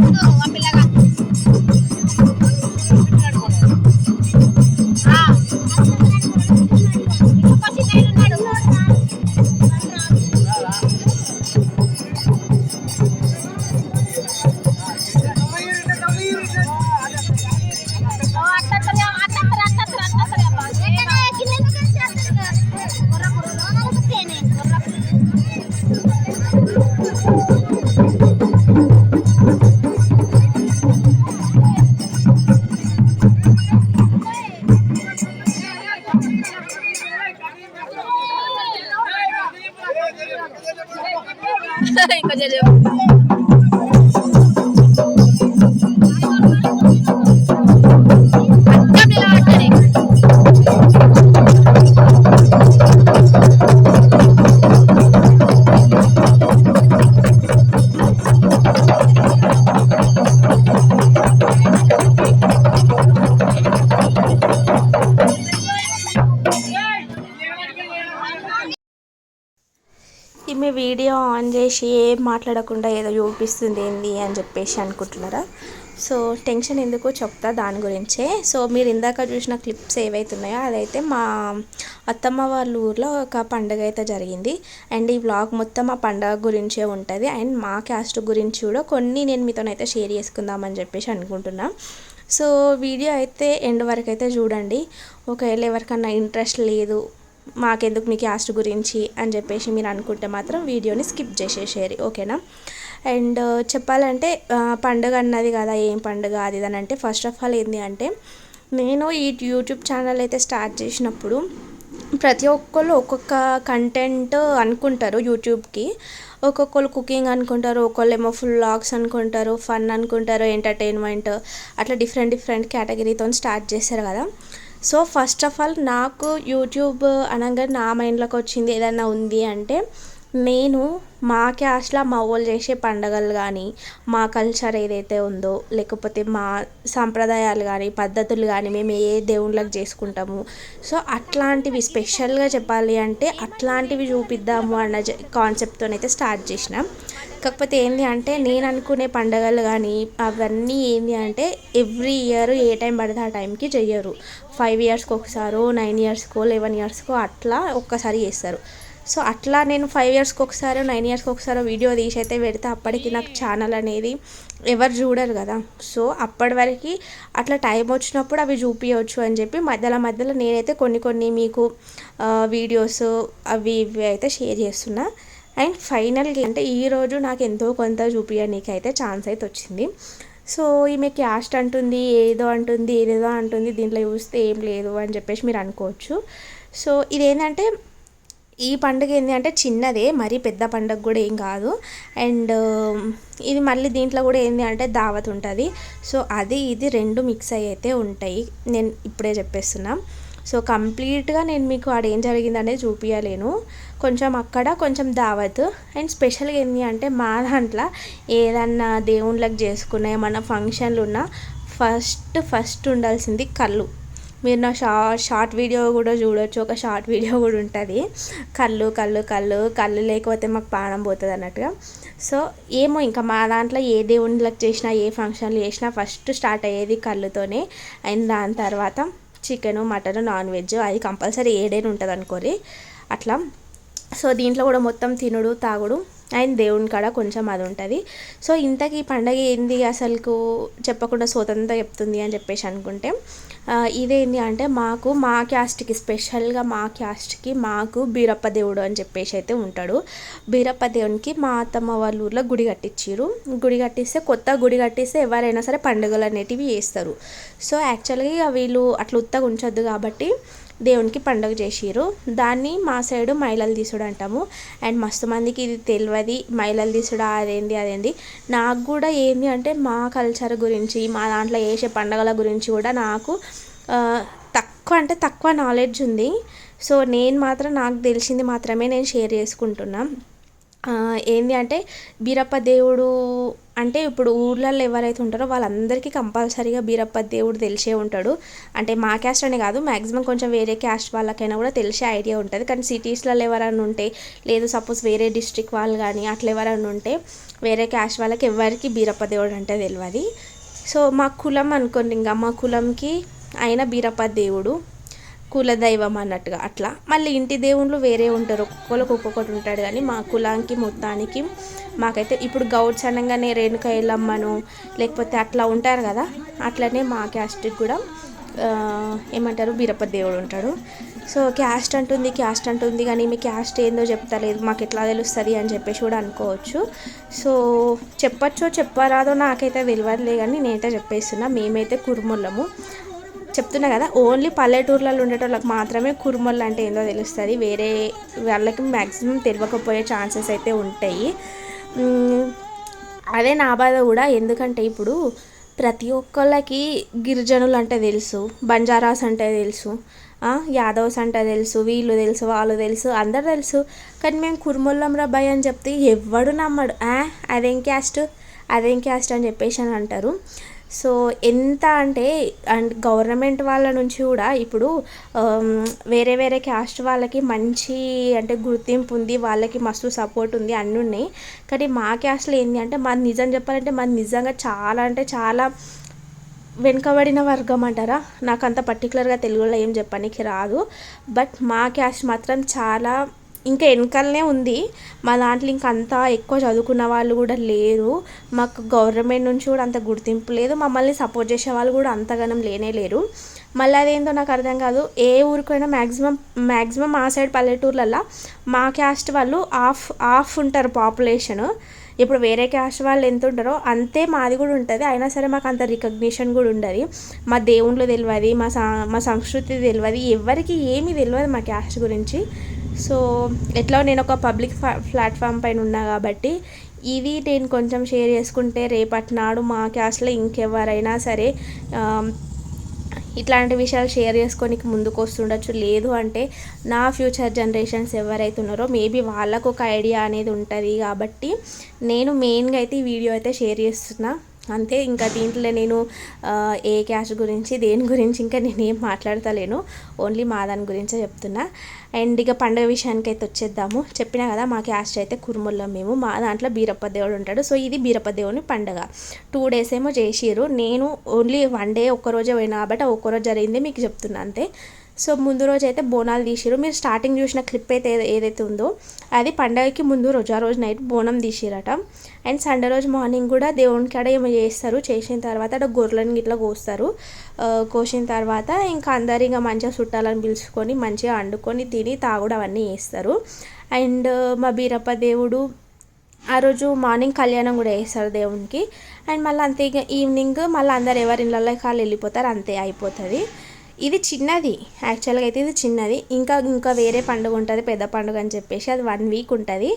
No, video on చేసి ఏం మాట్లాడకుండా ఏదో చూపిస్తుంది ఏంది అని చెప్పేసి అనుకుంటున్నారా? సో టెన్షన్ ఎందుకు చెప్తా దాని గురించే. సో మీరు ఇందాక చూసిన క్లిప్స్ ఏవైతే ఉన్నాయో అదైతే మా అత్తమ్మ వాళ్ళ ఊర్లో ఒక పండుగ అయితే జరిగింది. అండ్ ఈ వ్లాగ్ మొత్తం ఆ పండగ గురించే ఉంటుంది. అండ్ మా క్యాస్ట్ గురించి కూడా కొన్ని నేను మీతోనైతే షేర్ చేసుకుందామని చెప్పేసి అనుకుంటున్నా. సో వీడియో అయితే ఎండ్ వరకు అయితే చూడండి. ఒకవేళ ఎవరికన్నా ఇంట్రెస్ట్ లేదు మాకెందుకు మీ క్యాస్ట్ గురించి అని చెప్పేసి మీరు అనుకుంటే మాత్రం వీడియోని స్కిప్ చేసేసేరి ఓకేనా? అండ్ uh, చెప్పాలంటే పండుగ అన్నది కదా ఏం పండుగ అది అని అంటే ఫస్ట్ ఆఫ్ ఆల్ ఏంటి అంటే నేను ఈ యూట్యూబ్ ఛానల్ అయితే స్టార్ట్ చేసినప్పుడు ప్రతి ఒక్కళ్ళు ఒక్కొక్క కంటెంట్ అనుకుంటారు యూట్యూబ్కి ఒక్కొక్కరు కుకింగ్ అనుకుంటారు ఒకళ్ళు ఏమో ఫుల్ లాగ్స్ అనుకుంటారు ఫన్ అనుకుంటారు ఎంటర్టైన్మెంట్ అట్లా డిఫరెంట్ డిఫరెంట్ కేటగిరీతో స్టార్ట్ చేశారు కదా. సో ఫస్ట్ ఆఫ్ ఆల్ నాకు యూట్యూబ్ అనగానే నా మైండ్లోకి వచ్చింది ఏదైనా ఉంది అంటే నేను మా క్యాస్ట్లో మా వాళ్ళు చేసే పండగలు కానీ మా కల్చర్ ఏదైతే ఉందో లేకపోతే మా సాంప్రదాయాలు కానీ పద్ధతులు కానీ మేము ఏ దేవుళ్ళకి చేసుకుంటాము. సో అట్లాంటివి స్పెషల్గా చెప్పాలి అంటే అట్లాంటివి చూపిద్దాము అన్న కాన్సెప్ట్తోనైతే స్టార్ట్ చేసినాం. కాకపోతే ఏంటి అంటే నేను అనుకునే పండగలు కానీ అవన్నీ ఏంటి అంటే ఎవ్రీ ఇయర్ ఏ టైం పడితే ఆ టైంకి చెయ్యరు. ఫైవ్ ఇయర్స్కి ఒకసారో నైన్ ఇయర్స్కో లెవెన్ ఇయర్స్కో అట్లా ఒక్కసారి చేస్తారు. సో అట్లా నేను ఫైవ్ ఇయర్స్కి ఒకసారి నైన్ ఇయర్స్కి ఒకసారి వీడియో తీసి అయితే పెడితే అప్పటికి నాకు ఛానల్ అనేది ఎవరు చూడరు కదా. సో అప్పటి వరకు అట్లా టైం వచ్చినప్పుడు అవి చూపించవచ్చు అని చెప్పి మధ్యలో మధ్యలో నేనైతే కొన్ని కొన్ని మీకు వీడియోస్ అవి ఇవి అయితే షేర్ చేస్తున్నా. అండ్ ఫైనల్గా అంటే ఈరోజు నాకు ఎంతో కొంత చూపించడానికి అయితే ఛాన్స్ అయితే వచ్చింది. సో ఈమె క్యాస్ట్ అంటుంది ఏదో అంటుంది ఏదేదో అంటుంది దీంట్లో చూస్తే ఏం లేదు అని చెప్పేసి మీరు అనుకోవచ్చు. సో ఇదేంటంటే ఈ పండుగ ఏంటి అంటే చిన్నదే మరీ పెద్ద పండుగ కూడా ఏం కాదు. అండ్ ఇది మళ్ళీ దీంట్లో కూడా ఏంటి అంటే దావత్ ఉంటుంది. సో అది ఇది రెండు మిక్స్ అయ్యి అయితే ఉంటాయి. నేను ఇప్పుడే చెప్పేస్తున్నాను సో కంప్లీట్గా నేను మీకు ఆడ ఏం జరిగింది అనేది చూపించలేను కొంచెం అక్కడ కొంచెం దావత్ అండ్ స్పెషల్గా ఏంటి అంటే మా దాంట్లో ఏదన్నా దేవుళ్ళకి చేసుకున్న ఏమన్నా ఫంక్షన్లు ఉన్నా ఫస్ట్ ఫస్ట్ ఉండాల్సింది కళ్ళు. మీరు నా షా షార్ట్ వీడియో కూడా చూడొచ్చు ఒక షార్ట్ వీడియో కూడా ఉంటుంది. కళ్ళు కళ్ళు కళ్ళు కళ్ళు లేకపోతే మాకు ప్రాణం పోతుంది అన్నట్టుగా. సో ఏమో ఇంకా మా దాంట్లో ఏ దేవుళ్ళకి చేసినా ఏ ఫంక్షన్లు చేసినా ఫస్ట్ స్టార్ట్ అయ్యేది కళ్ళుతోనే అండ్ దాని తర్వాత చికెను మటన్ నాన్ వెజ్ అది కంపల్సరీ ఏడైనా ఉంటుంది అనుకోరి అట్లా. సో దీంట్లో కూడా మొత్తం తినుడు తాగుడు అండ్ దేవుని కాడ కొంచెం అది ఉంటుంది. సో ఇంతకీ ఈ పండగ ఏంది అసలుకు? చెప్పకుండా స్వతంత్ర చెప్తుంది అని చెప్పేసి అనుకుంటే ఇదేంది ఇదేంటి అంటే మాకు మా క్యాస్ట్కి స్పెషల్గా మా క్యాస్ట్కి మాకు బీరప్ప దేవుడు అని చెప్పేసి అయితే ఉంటాడు. బీరప్ప దేవునికి మా అత్తమ్మ వాళ్ళ ఊర్లో గుడి కట్టించారు గుడి కట్టిస్తే కొత్త గుడి కట్టిస్తే ఎవరైనా సరే పండుగలు అనేటివి చేస్తారు. సో యాక్చువల్గా వీళ్ళు అట్లా ఉత్తగా ఉంచొద్దు కాబట్టి దేవునికి పండుగ చేసిరు దాన్ని మా సైడు మైలలు తీసుడు అంటాము అండ్ మస్తు మందికి ఇది తెలియదు మైలలు తీసుడు అదేంది అదేంది. నాకు కూడా ఏంది అంటే మా కల్చర్ గురించి మా దాంట్లో చేసే పండుగల గురించి కూడా నాకు తక్కువ అంటే తక్కువ నాలెడ్జ్ ఉంది. సో నేను మాత్రం నాకు తెలిసింది మాత్రమే నేను షేర్ చేసుకుంటున్నాను ఏంది అంటే బీరప్ప దేవుడు అంటే ఇప్పుడు ఊర్లలో ఎవరైతే ఉంటారో వాళ్ళందరికీ కంపల్సరీగా బీరప్ప దేవుడు తెలిసే ఉంటాడు. అంటే మా క్యాస్ట్ అనే కాదు మ్యాక్సిమం కొంచెం వేరే క్యాస్ట్ వాళ్ళకైనా కూడా తెలిసే ఐడియా ఉంటుంది. కానీ సిటీస్లలో ఎవరైనా ఉంటే లేదు సపోజ్ వేరే డిస్ట్రిక్ట్ వాళ్ళు కానీ అట్లా ఎవరైనా ఉంటే వేరే క్యాస్ట్ వాళ్ళకి ఎవరికి బీరప్ప దేవుడు అంటే తెలియదు సో మా కులం అనుకోండి ఇంకా మా కులంకి ఆయన బీరప్ప దేవుడు. కులదైవం అన్నట్టుగా. అట్లా. మళ్ళీ ఇంటి దేవుళ్ళు వేరే ఉంటారు. ఒక్కొక్కరికి ఒక్కొక్కటి ఉంటాడు కానీ మా కులానికి మొత్తానికి మాకైతే ఇప్పుడు గౌడ్స్ అనగానే రేణుక ఎల్లమ్మను లేకపోతే అట్లా ఉంటారు కదా అట్లనే మా క్యాస్ట్కి కూడా ఏమంటారు బీరప్ప దేవుడు ఉంటాడు. సో క్యాస్ట్ అంటుంది క్యాస్ట్ అంటుంది కానీ మీ క్యాస్ట్ ఏందో చెప్తలేదు. మాకు ఎట్లా తెలుస్తుంది అని చెప్పేసి కూడా అనుకోవచ్చు. సో చెప్పచ్చో చెప్పరాదో నాకైతే తెలియదులే కానీ నేనైతే చెప్పేస్తున్నా. మేమైతే కుర్ముళ్ళము చెప్తున్నా కదా ఓన్లీ పల్లెటూర్లలో ఉండేటోళ్ళకి మాత్రమే కుర్మోళ్ళు అంటే ఏందో తెలుస్తుంది. వేరే వాళ్ళకి మ్యాక్సిమం తెలియకపోయే ఛాన్సెస్ అయితే ఉంటాయి. అదే నా బాధ కూడా. ఎందుకంటే ఇప్పుడు ప్రతి ఒక్కళ్ళకి గిరిజనులు అంటే తెలుసు బంజారాస్ అంటే తెలుసు యాదవ్స్ అంటే తెలుసు వీళ్ళు తెలుసు వాళ్ళు తెలుసు అందరు తెలుసు. కానీ మేము కుర్మొల్లం రబ్బాయి అని చెప్తే ఎవ్వడు నమ్మడు. అదేం క్యాస్ట్ అదేం క్యాస్ట్ అని చెప్పేసి అని అంటారు. సో ఎంత అంటే అండ్ గవర్నమెంట్ వాళ్ళ నుంచి కూడా ఇప్పుడు వేరే వేరే క్యాస్ట్ వాళ్ళకి మంచి అంటే గుర్తింపు ఉంది వాళ్ళకి మస్తు సపోర్ట్ ఉంది అన్నీ ఉన్నాయి. కానీ మా క్యాస్ట్లో ఏంటి అంటే మాది నిజం చెప్పాలంటే మాది నిజంగా చాలా అంటే చాలా వెనుకబడిన వర్గం అంటారా? నాకు అంత పర్టికులర్గా తెలుగులో ఏం చెప్పడానికి రాదు. బట్ మా క్యాస్ట్ మాత్రం చాలా ఇంకా వెనకాలనే ఉంది. మా దాంట్లో ఇంకా అంత ఎక్కువ చదువుకున్న వాళ్ళు కూడా లేరు. మాకు గవర్నమెంట్ నుంచి కూడా అంత గుర్తింపు లేదు. మమ్మల్ని సపోర్ట్ చేసే వాళ్ళు కూడా అంతగానం లేనే లేరు. మళ్ళీ అదేంటో నాకు అర్థం కాదు. ఏ ఊరికైనా మ్యాక్సిమం మ్యాక్సిమం మా సైడ్ పల్లెటూర్లలో మా క్యాస్ట్ వాళ్ళు ఆఫ్ ఆఫ్ ఉంటారు పాపులేషన్. ఇప్పుడు వేరే క్యాస్ట్ వాళ్ళు ఎంత ఉంటారో అంతే మాది కూడా ఉంటుంది. అయినా సరే మాకు అంత రికగ్నిషన్ కూడా ఉండదు. మా దేవుళ్ళు తెలియదు మా సా మా సంస్కృతి తెలియదు ఎవరికి ఏమీ తెలియదు మా క్యాస్ట్ గురించి. సో ఎట్లా నేను ఒక పబ్లిక్ ప్లాట్ఫామ్ పైన ఉన్నా కాబట్టి ఇది నేను కొంచెం షేర్ చేసుకుంటే రేపటి నాడు మా క్యాస్ట్లో ఇంకెవరైనా సరే ఇట్లాంటి విషయాలు షేర్ చేసుకోనికి ముందుకు వస్తుండొచ్చు లేదు అంటే నా ఫ్యూచర్ జనరేషన్స్ ఎవరైతే ఉన్నారో మేబీ వాళ్ళకు ఒక ఐడియా అనేది ఉంటుంది కాబట్టి నేను మెయిన్గా అయితే ఈ వీడియో అయితే షేర్ చేస్తున్నా. అంతే ఇంకా దీంట్లో నేను ఏ క్యాస్ట్ గురించి దేని గురించి ఇంకా నేను ఏం మాట్లాడతలేను. ఓన్లీ మా దాని గురించే చెప్తున్నా. అండ్ ఇక పండుగ విషయానికి అయితే వచ్చేద్దాము. చెప్పినా కదా మా క్యాస్ట్ అయితే కురుముల్లం మేము. మా దాంట్లో బీరప్ప దేవుడు ఉంటాడు. సో ఇది బీరప్ప దేవుని పండుగ. టూ డేస్ ఏమో చేసిరు నేను ఓన్లీ వన్ డే ఒక్కరోజే పోయినా కాబట్టి ఆ ఒక్కరోజు జరిగింది మీకు చెప్తున్నా అంతే. సో ముందు రోజు అయితే బోనాలు తీసిరు మీరు స్టార్టింగ్ చూసిన క్లిప్ అయితే ఏదైతే ఉందో అది పండగకి ముందు రోజు ఆ రోజు నైట్ బోనం తీసిరట. అండ్ సండే రోజు మార్నింగ్ కూడా దేవునికి కాడ ఏమో చేస్తారు. చేసిన తర్వాత అక్కడ గొర్రెలను ఇట్లా కోస్తారు. కోసిన తర్వాత ఇంకా అందరు ఇంకా మంచిగా చుట్టాలని పిలుచుకొని మంచిగా వండుకొని తిని తాగుడు అవన్నీ చేస్తారు. అండ్ మా బీరప్ప దేవుడు ఆ రోజు మార్నింగ్ కళ్యాణం కూడా చేస్తారు దేవునికి. అండ్ మళ్ళీ అంతే ఇక ఈవినింగ్ మళ్ళీ అందరు ఎవరి ఇళ్ళలో కాళ్ళు వెళ్ళిపోతారు అంతే అయిపోతుంది. ఇది చిన్నది. యాక్చువల్గా అయితే ఇది చిన్నది. ఇంకా ఇంకా వేరే పండుగ ఉంటుంది పెద్ద పండుగ అని చెప్పేసి అది వన్ వీక్ ఉంటుంది.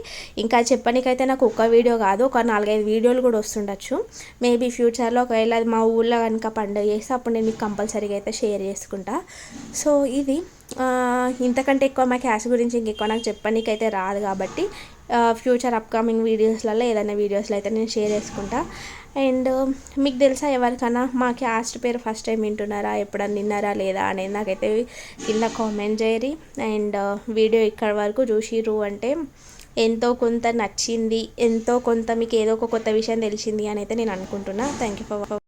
ఇంకా చెప్పడానికైతే నాకు ఒక్క వీడియో కాదు ఒక నాలుగైదు వీడియోలు కూడా వస్తుండొచ్చు. మేబీ ఫ్యూచర్లో ఒకవేళ అది మా ఊళ్ళో కనుక పండుగ చేస్తే అప్పుడు నేను మీకు కంపల్సరీగా అయితే షేర్ చేసుకుంటా. సో ఇది ఇంతకంటే ఎక్కువ మా క్యాష్ గురించి ఇంకెక్కువ నాకు చెప్పనీకైతే రాదు కాబట్టి ఫ్యూచర్ అప్కమింగ్ వీడియోస్లలో ఏదైనా వీడియోస్లో అయితే నేను షేర్ చేసుకుంటా. అండ్ మీకు తెలుసా ఎవరికైనా? మా క్యాస్ట్ పేరు ఫస్ట్ టైం వింటున్నారా? ఎప్పుడన్నా విన్నారా లేదా అనేది నాకైతే కింద కామెంట్ చేయరి అండ్ వీడియో ఇక్కడ వరకు చూసిర్రు అంటే ఎంతో కొంత నచ్చింది ఎంతో కొంత మీకు ఏదో ఒక కొత్త విషయం తెలిసింది అని అయితే నేను అనుకుంటున్నా. Thank you for